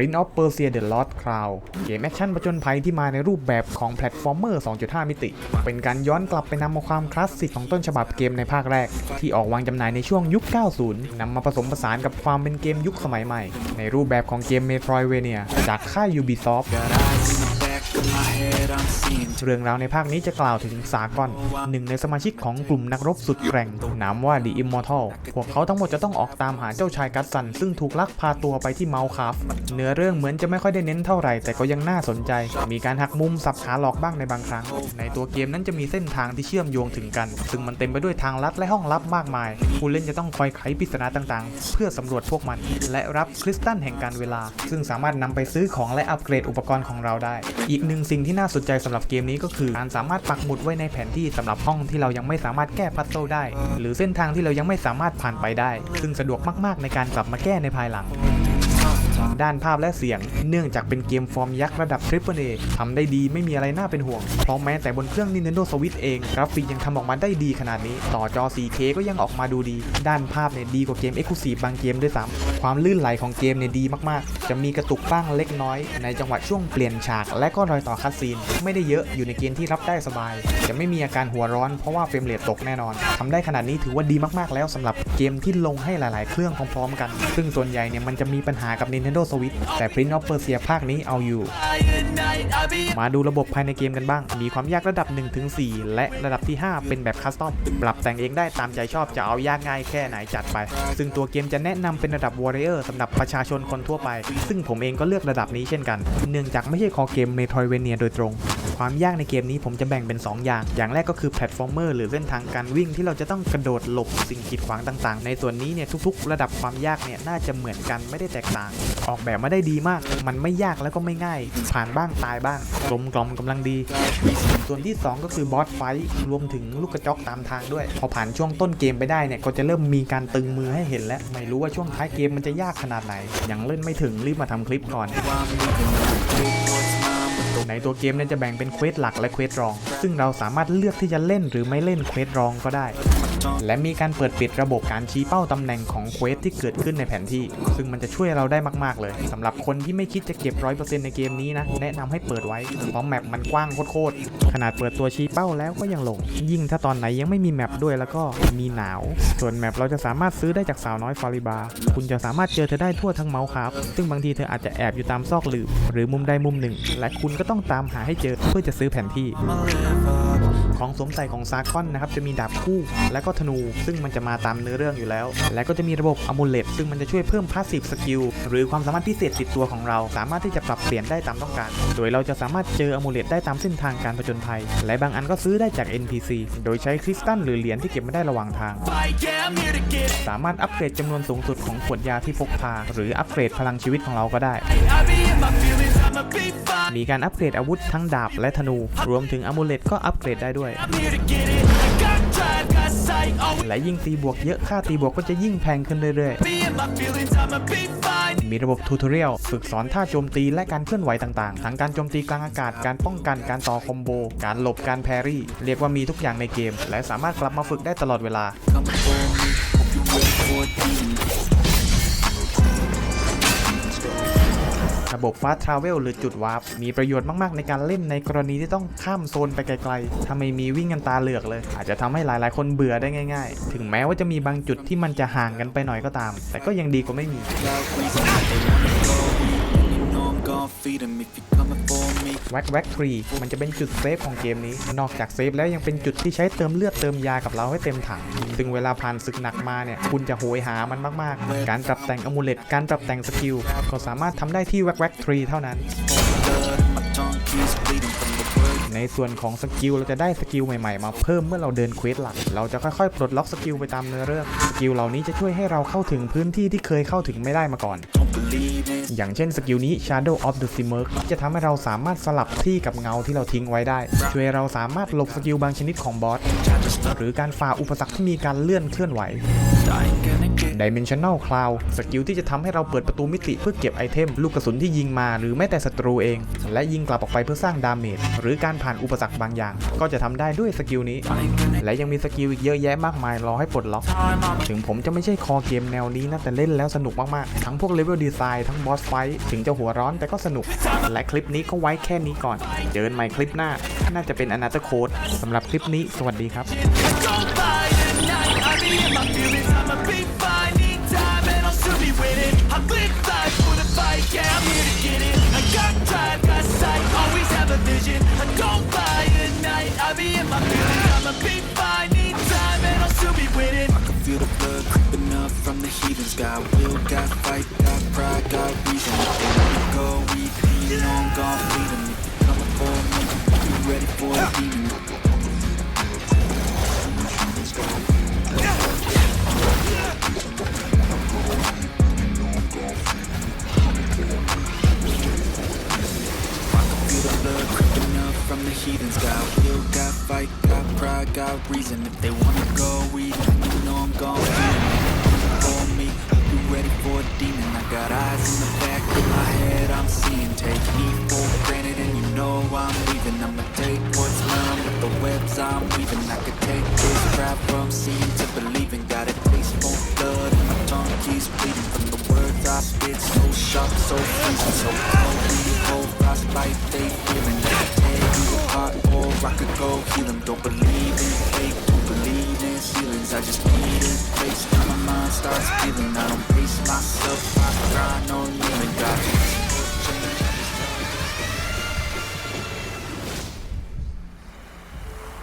Prince of Persia The Lost Crown เกมแอคชั่นประจนภัยที่มาในรูปแบบของแพลตฟอร์มเมอร์ 2.5 มิติ เป็นการย้อนกลับไปนำมาความคลาสสิกของต้นฉบับเกมในภาคแรก ที่ออกวางจำหน่ายในช่วงยุค 90 นำมาผสมผสานกับความเป็นเกมยุคสมัยใหม่ ในรูปแบบของเกม Metroidvania จากค่าย Ubisoft เรื่องราวในภาคนี้จะกล่าวถึงสากอนหนึ่งในสมาชิกของกลุ่มนักรบสุดแกร่งนามว่า The Immortal พวกเขาทั้งหมดจะต้องออกตามหาเจ้าชายกัสซัน ซึ่งถูกลักพาตัวไปที่เมาคาฟเนื้อเรื่องเหมือนจะไม่ค่อยได้เน้นเท่าไหร่ แต่ก็ยังน่าสนใจ มีการหักมุมสับขาหลอกบ้างในบางครั้ง ในตัวเกมนั้นจะมีเส้นทางที่เชื่อมโยงถึงกัน ซึ่งมันเต็มไปด้วยทางลัดและห้องลับมากมาย ผู้เล่นจะต้องคอยไขปริศนาต่างๆ เพื่อสำรวจพวกมัน และรับคริสตัลแห่งการเวลา ซึ่งสามารถนำไปซื้อของและอัปเกรดอุปกรณ์ของเราได้ อีกหนึ่งสิ่งที่น่าสนใจสำหรับเกมนี้ก็คือการสามารถปักหมุดไว้ในแผนที่สำหรับห้องที่เรายังไม่สามารถแก้พัซโซลได้ หรือเส้นทางที่เรายังไม่สามารถผ่านไปได้ ซึ่งสะดวกมากๆในการกลับมาแก้ในภายหลัง ด้านภาพและเสียง เนื่องจากเป็นเกมฟอร์มยักษ์ระดับ Triple A ทำได้ดีไม่มีอะไรน่าเป็นห่วง เพราะแม้แต่บนเครื่อง Nintendo Switch เอง กราฟิกยังทำออกมาได้ดีขนาดนี้ ต่อจอ 4K ก็ยังออกมาดูดี ด้านภาพเนี่ยดีกว่าเกม Exclusive บางเกมด้วยซ้ำความลื่นไหลของเกมเนี่ยดีมากๆ จะมีกระตุกบ้างเล็กน้อย ในจังหวะช่วงเปลี่ยนฉาก และก็รอยต่อคัดซีน ไม่ได้เยอะอยู่ในเกณฑ์ที่รับได้สบาย จะไม่มีอาการหัวร้อนเพราะว่าเฟรมเรทตกแน่นอนทำได้ขนาดนี้ถือว่าดีมากๆ แล้วสำหรับเกมที่ลงให้หลาย ๆ เครื่องพร้อม ๆ กัน ซึ่งส่วนใหญ่เนี่ยมันจะมีปัญหากับ Nintendo Switch แต่ Prince of Persia ภาคนี้เอาอยู่ มาดูระบบภายในเกมกันบ้าง มีความยากระดับ 1-4 และระดับที่ 5 เป็นแบบคัสตอม ปรับแต่งเองได้ตามใจชอบจะเอายากง่ายแค่ไหนจัดไป ซึ่งตัวเกมจะแนะนำเป็นระดับ Warrior สำหรับประชาชนคนทั่วไป ซึ่งผมเองก็เลือกระดับนี้เช่นกัน เนื่องจากไม่ใช่คอเกม Metroidvania โดยตรง ความยากในเกมนี้ผมจะแบ่งเป็น 2 อย่าง อย่างแรกก็คือแพลตฟอร์มเมอร์หรือเส้นทางการวิ่งที่เราจะต้องกระโดดหลบสิ่งกีดขวางต่างๆ ในส่วนนี้เนี่ยทุก ๆ ระดับความยากเนี่ยน่าจะเหมือนกันไม่ได้แตกต่างออกแบบมาได้ดีมาก มันไม่ยากแล้วก็ไม่ง่าย ผ่านบ้างตายบ้างกลมกล่อมกำลังดี ส่วนที่ 2 ก็คือบอสไฟท์รวมถึงลูกกระจอกตามทางด้วย พอผ่านช่วงต้นเกมไปได้เนี่ยก็จะเริ่มมีการตึงมือให้เห็นแล้ว ไม่รู้ว่าช่วงท้ายเกมมันจะยากขนาดไหน ยังเล่นไม่ถึงรีบมาทำคลิปก่อนในตัวเกมเนี่ยจะแบ่งเป็นเควสหลักและเควสรอง ซึ่งเราสามารถเลือกที่จะเล่นหรือไม่เล่นเควสรองก็ได้ และมีการเปิดปิดระบบการชี้เป้าตำแหน่งของเควสที่เกิดขึ้นในแผนที่ ซึ่งมันจะช่วยเราได้มาก ๆ เลยสำหรับคนที่ไม่คิดจะเก็บ 100%ในเกมนี้นะ แนะนำให้เปิดไว้เพราะแมปมันกว้างโคตรขนาดเปิดตัวชี้เป้าแล้วก็ยังหลง ยิ่งถ้าตอนไหนยังไม่มีแมปด้วยแล้วก็มีหนาว ส่วนแมปเราจะสามารถซื้อได้จากสาวน้อยฟาริบา คุณจะสามารถเจอเธอได้ทั่วทั้งเมาส์ครับซึ่งบางทีเธออาจจะแอบอยู่ตามซอกหลืบหรือมุมใดมุมหนึ่ง และคุณก็ต้องตามหาให้เจอเพื่อจะซื้อแผนที่ ของสวมใส่ของซาร์คอนนะครับจะมีดาบคู่และก็ธนู ซึ่งมันจะมาตามเนื้อเรื่องอยู่แล้ว และก็จะมีระบบอมูเลตซึ่งมันจะช่วยเพิ่มพาสซีฟสกิลหรือความสามารถพิเศษติดตัวของเรา สามารถที่จะปรับเปลี่ยนได้ตามต้องการ โดยเราจะสามารถเจออมูเลตได้ตามเส้นทางการผจญภัย และบางอันก็ซื้อได้จาก NPC โดยใช้คริสตัลหรือเหรียญที่เก็บมาได้ระหว่างทาง สามารถอัปเกรดจำนวนสูงสุดของขวดยาที่พกพา หรืออัปเกรดพลังชีวิตของเราก็ได้ มีการอัปเกรดอาวุธทั้งดาบและธนู รวมถึงอมูเลตก็อัปเกรดได้ด้วย และยิ่งตีบวกเยอะค่าตีบวกก็จะยิ่งแพงขึ้นเรื่อยๆ มีระบบทูตอเรียลฝึกสอนท่าโจมตีและการเคลื่อนไหวต่างๆ ทั้งการโจมตีกลางอากาศ การป้องกัน การต่อคอมโบ การหลบ การแพรี่ เรียกว่ามีทุกอย่างในเกม และสามารถกลับมาฝึกได้ตลอดเวลา ระบบฟาสทราเวลหรือจุดวาร์ปมีประโยชน์มาก ๆ ในการเล่นในกรณีที่ต้องข้ามโซนไปไกลๆถ้าไม่มีวิ่งกันตาเหลือกเลย อาจจะทำให้หลายๆ คนเบื่อได้ง่าย ๆ ถึงแม้ว่าจะมีบางจุดที่มันจะห่างกันไปหน่อยก็ตาม แต่ก็ยังดีกว่าไม่มี แว็กแว็กทรีมันจะเป็นจุดเซฟของเกมนี้ นอกจากเซฟแล้วยังเป็นจุดที่ใช้เติมเลือดเติมยากับเราให้เต็มถัง ซึ่งเวลาผ่านศึกหนักมาเนี่ย คุณจะโหยหามันมากๆ การปรับแต่งอมูเลตการปรับแต่งสกิล ก็สามารถทำได้ที่แว็กแว็กทรีเท่านั้นในส่วนของสกิลเราจะได้สกิลใหม่ๆ มาเพิ่มเมื่อเราเดินเควสหลัก เราจะค่อยๆ ปลดล็อกสกิลไปตามเนื้อเรื่อง สกิลเหล่านี้จะช่วยให้เราเข้าถึงพื้นที่ที่เคยเข้าถึงไม่ได้มาก่อน อย่างเช่นสกิลนี้ Shadow of the Smirk จะทำให้เราสามารถสลับที่กับเงาที่เราทิ้งไว้ได้ ช่วยให้เราสามารถหลบสกิลบางชนิดของบอส หรือการฝ่าอุปสรรคที่มีการเลื่อนเคลื่อนไหว Dimensional Cloud สกิลที่จะทำให้เราเปิดประตูมิติเพื่อเก็บไอเทม ลูกกระสุนที่ยิงมาหรือแม้แต่ศัตรูเอง และยิงกลับออกไปเพื่อสร้างดาเมจหรือการผ่านอุปสรรคบางอย่าง ก็จะทำได้ด้วยสกิลนี้ และยังมีสกิลอีกเยอะแยะมากมายรอให้ปลดล็อก ถึงผมจะไม่ใช่คอเกมแนวนี้นะแต่เล่นแล้วสนุกมากๆ ทั้งพวกเลเวลดีไซน์ทั้งบอสสไฟถึงจะหัวร้อนแต่ก็สนุก และคลิปนี้ก็ไว้แค่นี้ก่อน เจอกันใหม่คลิปหน้า น่าจะเป็นอนาเตอร์โค้ดสำหรับคลิปนี้สวัสดีครับ Got will, got fight, got pride, got reason. If they wanna go eat me, you know I'm gon' coming for me, you ready for a demon. From the heathens. Got will, got fight, got pride, got reason. If they wanna go you know I'm gon' feed 'em. A demon? I got eyes in the back of my head, I'm seeing. Take me for granted, and you know I'm leaving. I'ma take what's mine with the webs I'm weaving. I could take this crap from seeing to believing. Got a taste for blood, and my tongue keeps bleeding from the words I spit. So sharp, so freezing, so cold. We hold frostbite, they feeling. I could tear you apart, or I could go heal 'em. Don't believe in fake, don't believe in ceilings. I just need it. Face, now my mind starts feeling myself, I grind on